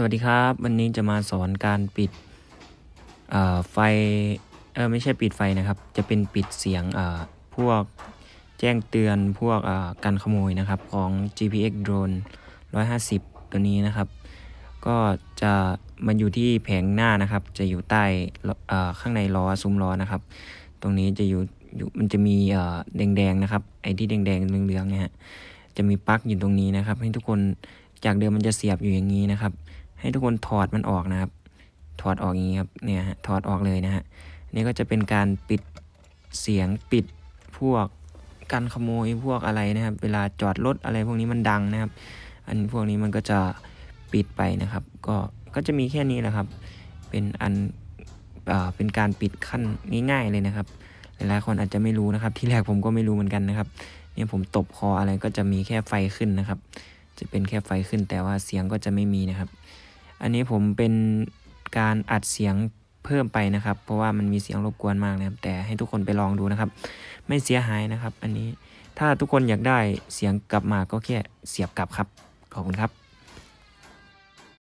สวัสดีครับ วันนี้จะมาสอนการปิดไฟเออไม่ใช่ปิดไฟนะครับ จะเป็นปิดเสียงพวกแจ้งเตือนพวกการขโมยนะครับของ GPX Drone 150 ตัวนี้นะครับ ก็จะมันอยู่ที่แผงหน้านะครับ จะอยู่ใต้ข้างในล้อซุ้มล้อนะครับ ตรงนี้จะอยู่มันจะมีแดงๆนะครับไอ้ที่แดงๆเหลืองๆเนี่ยจะมีปลั๊กอยู่ตรงนี้นะครับ ให้ทุกคนจากเดิมมันจะเสียบอยู่อย่างนี้นะครับ ให้ทุกคนถอดมันออกนะครับ ถอดออกอย่างนี้ครับเนี่ยฮะถอดออกเลยนะฮะนี่ก็จะเป็นการปิดเสียงปิดพวกการขโมยพวกอะไรนะครับ เวลาจอดรถอะไรพวกนี้มันดังนะครับ อันพวกนี้มันก็จะปิดไปนะครับ ก็ก็จะมีแค่นี้แหละครับ เป็นอันเอเป็นการปิดขั้นง่าย ๆเลยนะครับ หลายๆคนอาจจะไม่รู้นะครับ ที่แรกผมก็ไม่รู้เหมือนกันนะครับเนี่ยผมตบคออะไรก็จะมีแค่ไฟขึ้นนะครับ จะเป็นแค่ไฟขึ้นแต่ว่าเสียงก็จะไม่มีนะครับ อันนี้ผมเป็นการอัดเสียงเพิ่มไปนะครับ เพราะว่ามันมีเสียงรบกวนมากนะครับ แต่ให้ทุกคนไปลองดูนะครับ ไม่เสียหายนะครับ อันนี้ถ้าทุกคนอยากได้เสียงกลับมาก็แค่เสียบกลับครับ ขอบคุณครับ